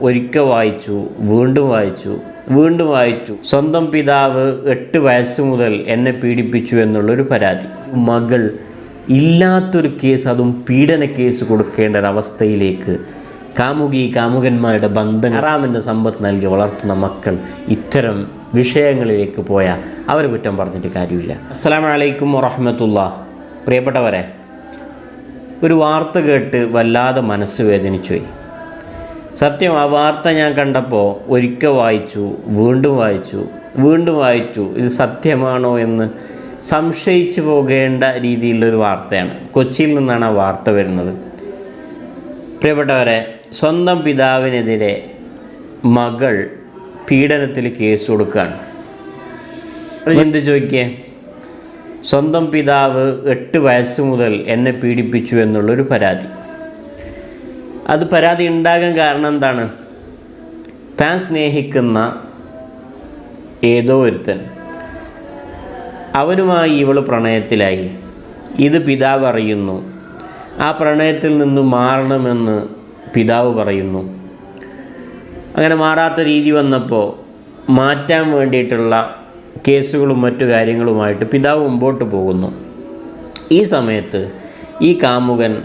ഒരിക്കൽ വായിച്ചു വീണ്ടും വായിച്ചു വീണ്ടും വായിച്ചു. സ്വന്തം പിതാവ് എട്ട് വയസ്സ് മുതൽ എന്നെ പീഡിപ്പിച്ചു എന്നുള്ളൊരു പരാതി. മകൾ ഇല്ലാത്തൊരു കേസ് അതും പീഡന കേസ് കൊടുക്കേണ്ട അവസ്ഥയിലേക്ക് കാമുകി കാമുകന്മാരുടെ ബന്ധം ഹറാമിന്റെ സമ്പത്ത് നൽകി വളർത്തുന്ന മക്കൾ ഇത്തരം വിഷയങ്ങളിലേക്ക് പോയാൽ അവർ കുറ്റം പറഞ്ഞിട്ട് കാര്യമില്ല. അസ്സാം വലൈക്കും വറഹമത്തുള്ള. പ്രിയപ്പെട്ടവരെ ഒരു വാർത്ത കേട്ട് വല്ലാതെ മനസ്സ് വേദനിച്ചു പോയി സത്യം ആ വാർത്ത ഞാൻ കണ്ടപ്പോൾ ഒരിക്കൽ വായിച്ചു വീണ്ടും വായിച്ചു വീണ്ടും വായിച്ചു. ഇത് സത്യമാണോ എന്ന് സംശയിച്ചു പോകേണ്ട രീതിയിലുള്ളൊരു വാർത്തയാണ്. കൊച്ചിയിൽ നിന്നാണ് ആ വാർത്ത വരുന്നത്. പ്രിയപ്പെട്ടവരെ സ്വന്തം പിതാവിനെതിരെ മകൾ പീഡനത്തിൽ കേസ് കൊടുക്കുകയാണ്. എന്ത് ചോദിക്കുക സ്വന്തം പിതാവ് എട്ട് വയസ്സ് മുതൽ എന്നെ പീഡിപ്പിച്ചു എന്നുള്ളൊരു പരാതി. അത് പരാതി ഉണ്ടാകാൻ കാരണം എന്താണ്? താൻ സ്നേഹിക്കുന്ന ഏതോ ഒരുത്തൻ. അവനുമായി ഇവൾ പ്രണയത്തിലായി. ഇത് പിതാവ് അറിയുന്നു. ആ പ്രണയത്തിൽ നിന്ന് മാറണമെന്ന് പിതാവ് പറയുന്നു. അങ്ങനെ മാറാത്ത രീതി വന്നപ്പോൾ മാറ്റാൻ വേണ്ടിയിട്ടുള്ള കേസുകളും മറ്റു കാര്യങ്ങളുമായിട്ട് പിതാവ് മുമ്പോട്ട് പോകുന്നു. ഈ സമയത്ത് ഈ കാമുകൻ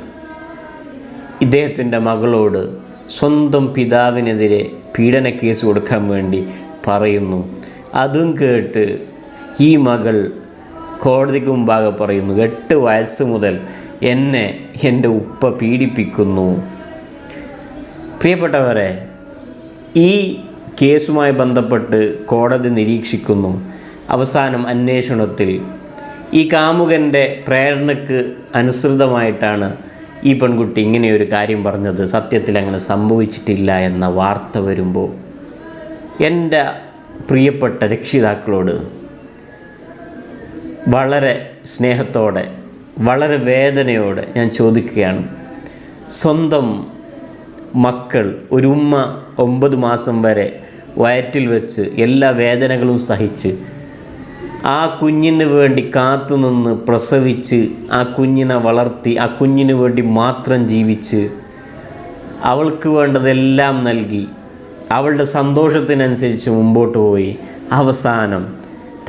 ഇദ്ദേഹത്തിന്റെ മകളോട് സ്വന്തം പിതാവിനെതിരെ പീഡന കേസ് കൊടുക്കാൻ വേണ്ടി പറയുന്നു. അതും കേട്ട് ഈ മകൾ കോടതിക്ക് മുമ്പാകെ പറയുന്നു എട്ട് വയസ്സ് മുതൽ എന്നെ എന്റെ ഉപ്പ പീഡിപ്പിക്കുന്നു. പ്രിയപ്പെട്ടവരെ ഈ കേസുമായി ബന്ധപ്പെട്ട് കോടതി നിരീക്ഷിക്കുന്നു. അവസാനം അന്വേഷണത്തിൽ ഈ കാമുകന്റെ പ്രേരണയ്ക്ക് അനുസൃതമായിട്ടാണ് ഈ പെൺകുട്ടി ഇങ്ങനെയൊരു കാര്യം പറഞ്ഞത് സത്യത്തിൽ അങ്ങനെ സംഭവിച്ചിട്ടില്ല എന്ന വാർത്ത വരുമ്പോൾ എന്റെ പ്രിയപ്പെട്ട രക്ഷിതാക്കളോട് വളരെ സ്നേഹത്തോടെ വളരെ വേദനയോടെ ഞാൻ ചോദിക്കുകയാണ്. സ്വന്തം മക്കൾ ഒരു ഉമ്മ ഒമ്പത് മാസം വരെ വയറ്റിൽ വെച്ച് എല്ലാ വേദനകളും സഹിച്ച് ആ കുഞ്ഞിന് വേണ്ടി കാത്തുനിന്ന് പ്രസവിച്ച് ആ കുഞ്ഞിനെ വളർത്തി ആ കുഞ്ഞിന് വേണ്ടി മാത്രം ജീവിച്ച് അവൾക്ക് വേണ്ടതെല്ലാം നൽകി. അവളുടെ സന്തോഷത്തിനനുസരിച്ച് മുമ്പോട്ട് പോയി. അവസാനം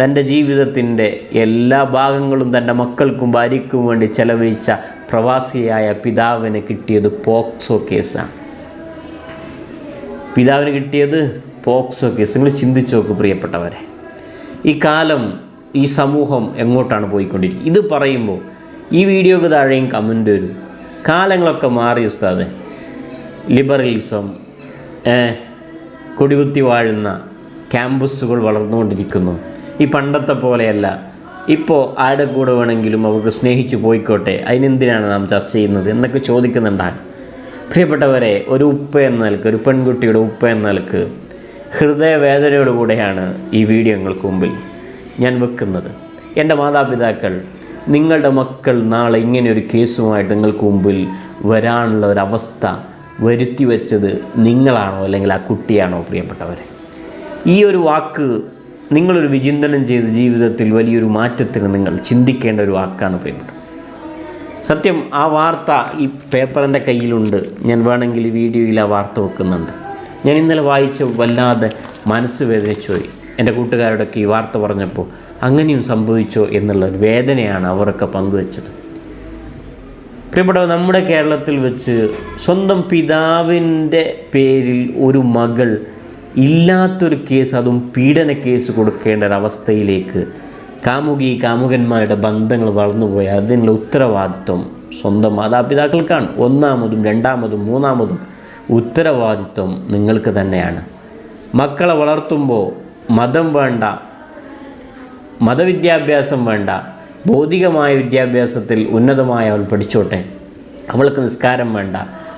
തന്റെ ജീവിതത്തിന്റെ എല്ലാ ഭാഗങ്ങളും തന്റെ മക്കൾക്കും ഭാര്യയ്ക്കും വേണ്ടി ചെലവഴിച്ച പ്രവാസിയായ പിതാവിന് കിട്ടിയത് പോക്സോ കേസാണ്. പിതാവിന് കിട്ടിയത് പോക്സോ കേസ്. നിങ്ങൾ ചിന്തിച്ചു നോക്ക് പ്രിയപ്പെട്ടവരെ. ഈ കാലം ഈ സമൂഹം എങ്ങോട്ടാണ് പോയിക്കൊണ്ടിരിക്കുന്നത്? ഇത് പറയുമ്പോൾ ഈ വീഡിയോക്ക് താഴെയും കമന്റ് വരും. കാലങ്ങളൊക്കെ മാറി ഉസ്താദെ. ലിബറലിസം കൊടികുത്തി വാഴുന്ന ക്യാമ്പസുകൾ വളർന്നുകൊണ്ടിരിക്കുന്നു. ഈ പണ്ടത്തെ പോലെയല്ല. ഇപ്പോൾ ആരുടെ കൂടെ വേണമെങ്കിലും അവർക്ക് സ്നേഹിച്ചു പോയിക്കോട്ടെ. അതിനെന്തിനാണ് നാം ചർച്ച ചെയ്യുന്നത് എന്നൊക്കെ ചോദിക്കുന്നുണ്ടാകും പ്രിയപ്പെട്ടവരെ ഒരു ഉപ്പ എന്ന നിലയ്ക്ക് ഒരു പെൺകുട്ടിയുടെ ഉപ്പ എന്ന നിലയ്ക്ക് ഹൃദയവേദനയോടുകൂടെയാണ് ഈ വീഡിയോ നിങ്ങൾക്ക് മുമ്പിൽ ഞാൻ വെക്കുന്നത്. എന്റെ മാതാപിതാക്കൾ നിങ്ങളുടെ മക്കൾ നാളെ ഇങ്ങനെ ഒരു കേസുമായിട്ട് നിങ്ങൾക്ക് മുമ്പിൽ വരാനുള്ള ഒരവസ്ഥ വരുത്തി വെച്ചത് നിങ്ങളാണോ അല്ലെങ്കിൽ ആ കുട്ടിയാണോ പ്രിയപ്പെട്ടവരെ? ഈ ഒരു വാക്ക് നിങ്ങളൊരു വിചിന്തനം ചെയ്ത് ജീവിതത്തിൽ വലിയൊരു മാറ്റത്തിന് നിങ്ങൾ ചിന്തിക്കേണ്ട ഒരു വാക്കാണ് പ്രിയപ്പെട്ടത് സത്യം ആ വാർത്ത ഈ പേപ്പറിന്റെ കയ്യിലുണ്ട്. ഞാൻ വേണമെങ്കിൽ വീഡിയോയിൽ ആ വാർത്ത വെക്കുന്നുണ്ട്. ഞാൻ ഇന്നലെ വായിച്ച വല്ലാതെ മനസ്സ് വേദനിച്ചു പോയി എന്റെ കൂട്ടുകാരോടൊക്കെ ഈ വാർത്ത പറഞ്ഞപ്പോൾ അങ്ങനെയും സംഭവിച്ചോ എന്നുള്ള വേദനയാണ് അവരൊക്കെ പങ്കുവച്ചത്. പ്രിയപ്പെട്ടവർ നമ്മുടെ കേരളത്തിൽ വെച്ച് സ്വന്തം പിതാവിന്റെ പേരിൽ ഒരു മകൾ ഇല്ലാത്തൊരു കേസ് അതും പീഡന കേസ് കൊടുക്കേണ്ട ഒരവസ്ഥയിലേക്ക് കാമുകി കാമുകന്മാരുടെ ബന്ധങ്ങൾ വളർന്നുപോയ. അതിനുള്ള ഉത്തരവാദിത്വം സ്വന്തം മാതാപിതാക്കൾക്കാണ്. ഒന്നാമതും രണ്ടാമതും മൂന്നാമതും ഉത്തരവാദിത്വം നിങ്ങൾക്ക് തന്നെയാണ്. മക്കളെ വളർത്തുമ്പോൾ മതം വേണ്ട മതവിദ്യാഭ്യാസം വേണ്ട ഭൗതികമായ വിദ്യാഭ്യാസത്തിൽ ഉന്നതമായ അവൾ പഠിച്ചോട്ടെ. അവൾക്ക് നിസ്കാരം വേണ്ട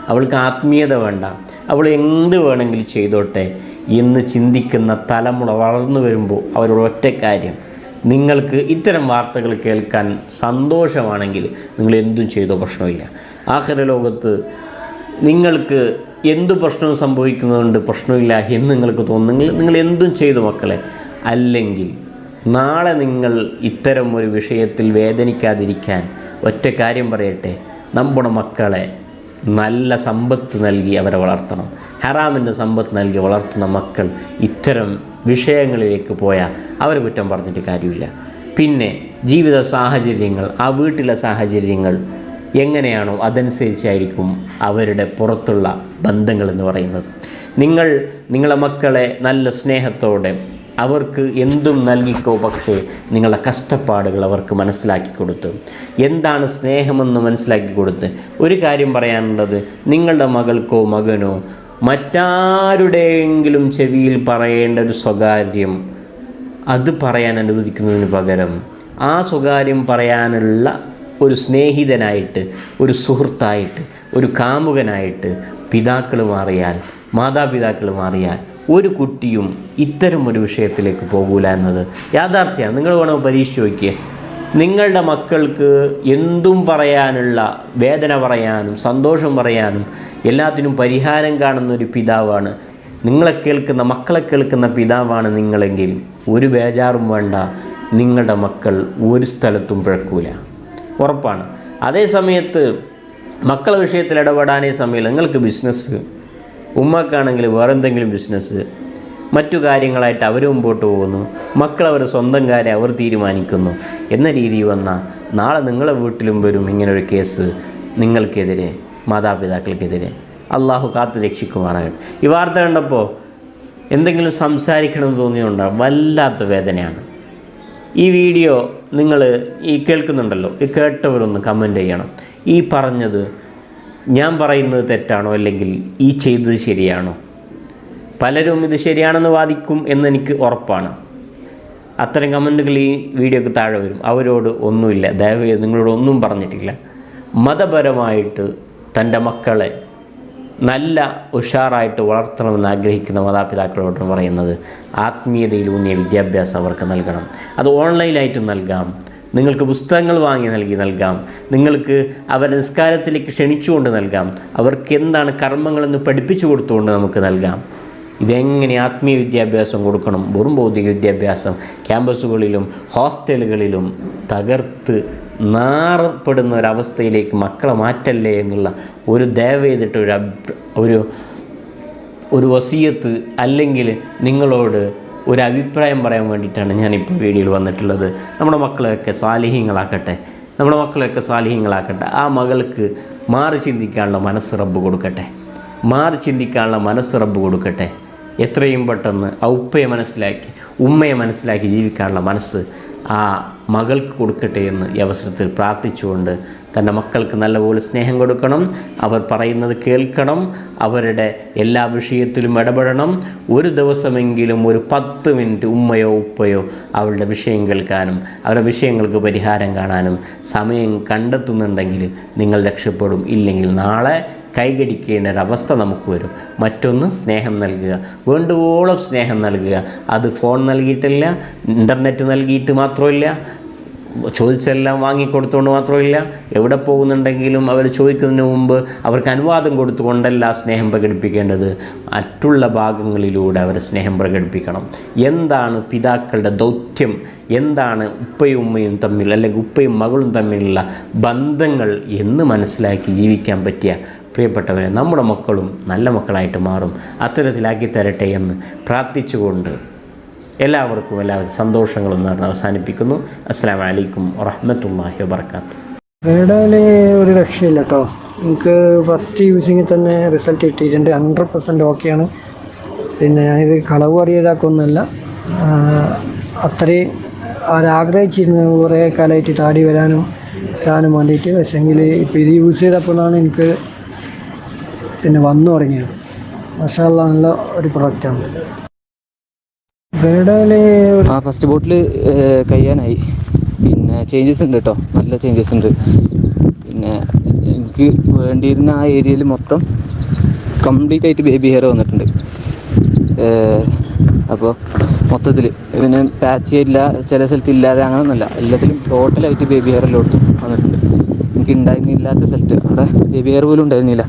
അവൾക്ക് ആത്മീയത വേണ്ട അവൾ എന്ത് വേണമെങ്കിലും ചെയ്തോട്ടെ എന്ന് ചിന്തിക്കുന്ന തലമുറ വളർന്നു വരുമ്പോൾ അവരുടെ ഒറ്റ കാര്യം നിങ്ങൾക്ക് ഇത്തരം വാർത്തകൾ കേൾക്കാൻ സന്തോഷമാണെങ്കിൽ നിങ്ങൾ എന്തും ചെയ്തോ പ്രശ്നമില്ല. ആഹ്ര ലോകത്ത് നിങ്ങൾക്ക് എന്ത് പ്രശ്നവും സംഭവിക്കുന്നതുകൊണ്ട് പ്രശ്നമില്ല എന്ന് നിങ്ങൾക്ക് തോന്നുന്നെങ്കിൽ നിങ്ങൾ എന്തും ചെയ്തു മക്കളെ. അല്ലെങ്കിൽ നാളെ നിങ്ങൾ ഇത്തരം ഒരു വിഷയത്തിൽ വേദനിക്കാതിരിക്കാൻ ഒറ്റ കാര്യം പറയട്ടെ. നമ്മുടെ മക്കളെ നല്ല സമ്പത്ത് നൽകി അവരെ വളർത്തണം. ഹറാമിന്റെ സമ്പത്ത് നൽകി വളർത്തുന്ന മക്കൾ ഇത്തരം വിഷയങ്ങളിലേക്ക് പോയാൽ അവർ കുറ്റം പറഞ്ഞിട്ട് കാര്യമില്ല. പിന്നെ ജീവിത സാഹചര്യങ്ങൾ ആ വീട്ടിലെ സാഹചര്യങ്ങൾ എങ്ങനെയാണോ അതനുസരിച്ചായിരിക്കും അവരുടെ പുറത്തുള്ള ബന്ധങ്ങൾ എന്ന് പറയുന്നത്. നിങ്ങൾ നിങ്ങളെ മക്കളെ നല്ല സ്നേഹത്തോടെ അവർക്ക് എന്തും നൽകിക്കോ പക്ഷേ നിങ്ങളുടെ കഷ്ടപ്പാടുകൾ അവർക്ക് മനസ്സിലാക്കി കൊടുത്ത്. എന്താണ് സ്നേഹമെന്ന് മനസ്സിലാക്കി കൊടുത്ത്? ഒരു കാര്യം പറയാനുള്ളത് നിങ്ങളുടെ മകൾക്കോ മകനോ മറ്റാരുടെയെങ്കിലും ചെവിയിൽ പറയേണ്ട ഒരു സ്വകാര്യം അത് പറയാൻ അനുവദിക്കുന്നതിന് പകരം ആ സ്വകാര്യം പറയാനുള്ള ഒരു സ്നേഹിതനായിട്ട് ഒരു സുഹൃത്തായിട്ട് ഒരു കാമുകനായിട്ട് പിതാക്കൾ മാറിയാൽ മാതാപിതാക്കൾ മാറിയാൽ ഒരു കുട്ടിയും ഇത്തരം ഒരു വിഷയത്തിലേക്ക് പോകൂല എന്നത് യാഥാർത്ഥ്യമാണ്. നിങ്ങൾ വേണോ പരീക്ഷിച്ച് നോക്കിയേ. നിങ്ങളുടെ മക്കൾക്ക് എന്തും പറയാനുള്ള വേദന പറയാനും സന്തോഷം പറയാനും എല്ലാത്തിനും പരിഹാരം കാണുന്ന ഒരു പിതാവാണ്. നിങ്ങളെ കേൾക്കുന്ന മക്കളെ കേൾക്കുന്ന പിതാവാണ് നിങ്ങളെങ്കിൽ ഒരു ബേജാറും വേണ്ട. നിങ്ങളുടെ മക്കൾ ഒരു സ്ഥലത്തും പിഴക്കൂല. ഉറപ്പാണ്. അതേ സമയത്ത് മക്കളെ വിഷയത്തിൽ ഇടപെടാനേ സമയമില്ല. നിങ്ങൾക്ക് ബിസിനസ് ഉമ്മക്കാണെങ്കിൽ വേറെ എന്തെങ്കിലും ബിസിനസ് മറ്റു കാര്യങ്ങളായിട്ട് അവർ മുമ്പോട്ട് പോകുന്നു. അവർ സ്വന്തം കാര്യം അവർ തീരുമാനിക്കുന്നു. എന്ന രീതി വന്നാൽ നാളെ നിങ്ങളെ വീട്ടിലും വരും ഇങ്ങനൊരു കേസ് നിങ്ങൾക്കെതിരെ മാതാപിതാക്കൾക്കെതിരെ. അള്ളാഹു കാത്തു രക്ഷിക്കുമാറാകട്ടെ. ഈ വാർത്ത കണ്ടപ്പോൾ എന്തെങ്കിലും സംസാരിക്കണമെന്ന് തോന്നിയുണ്ടോ വല്ലാത്ത വേദനയാണ്. ഈ വീഡിയോ നിങ്ങൾ ഈ കേൾക്കുന്നുണ്ടല്ലോ ഈ കേട്ടവരൊന്ന് കമന്റ് ചെയ്യണം. ഈ പറഞ്ഞത് ഞാൻ പറയുന്നത് തെറ്റാണോ അല്ലെങ്കിൽ ഈ ചെയ്തത് ശരിയാണോ? പലരും ഇത് ശരിയാണെന്ന് വാദിക്കും എന്നെനിക്ക് ഉറപ്പാണ്. അത്തരം കമന്റുകൾ ഈ വീഡിയോക്ക് താഴെ വരും. അവരോട് ഒന്നുമില്ല ദയവ് നിങ്ങളോട് ഒന്നും പറഞ്ഞിട്ടില്ല. മതപരമായിട്ട് തന്റെ മക്കളെ നല്ല ഉഷാറായിട്ട് വളർത്തണമെന്ന് ആഗ്രഹിക്കുന്ന മാതാപിതാക്കളോട് പറയുന്നത് ആത്മീയതയിലൂന്നിയ വിദ്യാഭ്യാസം അവർക്ക് നൽകണം. അത് ഓൺലൈനായിട്ട് നൽകാം. നിങ്ങൾക്ക് പുസ്തകങ്ങൾ വാങ്ങി നൽകി നൽകാം. നിങ്ങൾക്ക് അവർ നിസ്കാരത്തിലേക്ക് ക്ഷണിച്ചുകൊണ്ട് നൽകാം. അവർക്ക് എന്താണ് കർമ്മങ്ങളെന്ന് പഠിപ്പിച്ചു കൊടുത്തുകൊണ്ട് നമുക്ക് നൽകാം. ഇതെങ്ങനെ ആത്മീയ വിദ്യാഭ്യാസം കൊടുക്കണം? വെറും ഭൗതിക വിദ്യാഭ്യാസം. ക്യാമ്പസുകളിലും ഹോസ്റ്റലുകളിലും തകർത്ത് നാറപ്പെടുന്ന ഒരവസ്ഥയിലേക്ക് മക്കളെ മാറ്റല്ലേ എന്നുള്ള ഒരു ദയവ് ചെയ്തിട്ട് ഒരു ഒരു ഒരു വസീയത്ത് അല്ലെങ്കിൽ നിങ്ങളോട് ഒരു അഭിപ്രായം പറയാൻ വേണ്ടിയിട്ടാണ് ഞാനിപ്പോൾ വീഡിയോയിൽ വന്നിട്ടുള്ളത്. നമ്മുടെ മക്കളെയൊക്കെ സ്വാലിഹ്യങ്ങളാക്കട്ടെ നമ്മുടെ മക്കളെയൊക്കെ സ്വാലിഹ്യങ്ങളാക്കട്ടെ ആ മകൾക്ക് മാറി ചിന്തിക്കാനുള്ള മനസ്സ് റബ്ബ് കൊടുക്കട്ടെ. മാറി ചിന്തിക്കാനുള്ള മനസ്സ് റബ്ബ് കൊടുക്കട്ടെ. എത്രയും പെട്ടെന്ന് ആ ഉപ്പയെ മനസ്സിലാക്കി ഉമ്മയെ മനസ്സിലാക്കി ജീവിക്കാനുള്ള മനസ്സ് ആ മകൾക്ക് കൊടുക്കട്ടെ എന്ന് ഈ അവസരത്തിൽ പ്രാർത്ഥിച്ചുകൊണ്ട് തന്റെ മക്കൾക്ക് നല്ലപോലെ സ്നേഹം കൊടുക്കണം. അവർ പറയുന്നത് കേൾക്കണം. അവരുടെ എല്ലാ വിഷയത്തിലും ഇടപെടണം. ഒരു ദിവസമെങ്കിലും ഒരു പത്ത് മിനിറ്റ് ഉമ്മയോ ഉപ്പയോ അവരുടെ വിഷയം കേൾക്കാനും അവരുടെ വിഷയങ്ങൾക്ക് പരിഹാരം കാണാനും സമയം കണ്ടെത്തുന്നുണ്ടെങ്കിൽ നിങ്ങൾ രക്ഷപ്പെടും. ഇല്ലെങ്കിൽ നാളെ കൈകടിക്കേണ്ട ഒരവസ്ഥ നമുക്ക് വരും. മറ്റൊന്ന് സ്നേഹം നൽകുക. വേണ്ടുവോളം സ്നേഹം നൽകുക. അത് ഫോൺ നൽകിയിട്ടില്ല ഇന്റർനെറ്റ് നൽകിയിട്ട് മാത്രമില്ല ചോദിച്ചെല്ലാം വാങ്ങിക്കൊടുത്തുകൊണ്ട് മാത്രമില്ല എവിടെ പോകുന്നുണ്ടെങ്കിലും അവർ ചോദിക്കുന്നതിന് മുമ്പ് അവർക്ക് അനുവാദം കൊടുത്തുകൊണ്ടല്ല സ്നേഹം പ്രകടിപ്പിക്കേണ്ടത്. മറ്റുള്ള ഭാഗങ്ങളിലൂടെ അവർ സ്നേഹം പ്രകടിപ്പിക്കണം. എന്താണ് പിതാക്കളുടെ ദൗത്യം? എന്താണ് ഉപ്പയും ഉമ്മയും തമ്മിൽ അല്ലെങ്കിൽ ഉപ്പയും മകളും തമ്മിലുള്ള ബന്ധങ്ങൾ എന്ന് മനസ്സിലാക്കി ജീവിക്കാൻ പറ്റിയ പ്രിയപ്പെട്ടവരെ നമ്മുടെ മക്കളും നല്ല മക്കളായിട്ട് മാറും. അത്തരത്തിലാക്കി തരട്ടെ എന്ന് പ്രാർത്ഥിച്ചുകൊണ്ട് എല്ലാവർക്കും എല്ലാ സന്തോഷങ്ങളും നേർന്ന് അവസാനിപ്പിക്കുന്നു. അസ്സാം വലൈക്കും വറഹമത്തല്ലാഹി വാബർക്കാത്തു റേഡാൽ ഒരു രക്ഷയില്ല കേട്ടോ എനിക്ക് ഫസ്റ്റ് യൂസിങ്ങിൽ തന്നെ റിസൾട്ട് കിട്ടിയിട്ടുണ്ട് ഹൺഡ്രഡ് പെർസെന്റ് ഓക്കെയാണ് പിന്നെ ഞാനിത് കളവ് അറിയതാക്കൊന്നുമല്ല. അത്രയും അവരാഗ്രഹിച്ചിരുന്നു കുറേ കാലമായിട്ട് താടി വരാനും കാണാനും വേണ്ടിയിട്ട്. പക്ഷേങ്കിൽ ഇപ്പോൾ ഇത് യൂസ് ചെയ്തപ്പോഴാണ് എനിക്ക് പിന്നെ വന്നു തുടങ്ങിയത് മസാല നല്ല ഒരു പ്രൊഡക്റ്റാണ് ആ ഫസ്റ്റ് ബോട്ടിൽ കഴിയാനായി. പിന്നെ ചേഞ്ചസ് ഉണ്ട് കേട്ടോ നല്ല ചേഞ്ചസ് ഉണ്ട്. പിന്നെ എനിക്ക് വേണ്ടിയിരുന്ന ആ ഏരിയയിൽ മൊത്തം കംപ്ലീറ്റ് ആയിട്ട് ബേബി ഹെയർ വന്നിട്ടുണ്ട്. അപ്പോൾ മൊത്തത്തിൽ പിന്നെ പാച്ച് ഇല്ല ചില സ്ഥലത്ത് ഇല്ലാതെ അങ്ങനെയൊന്നുമല്ല എല്ലാത്തിലും ടോട്ടലായിട്ട് ബേബി ഹെയർ എല്ലാം കൊടുത്തു വന്നിട്ടുണ്ട്. എനിക്ക് ഉണ്ടായിരുന്നില്ലാത്ത സ്ഥലത്ത്. അവിടെ ബേബി ഹെയർ പോലും ഉണ്ടായിരുന്നില്ല.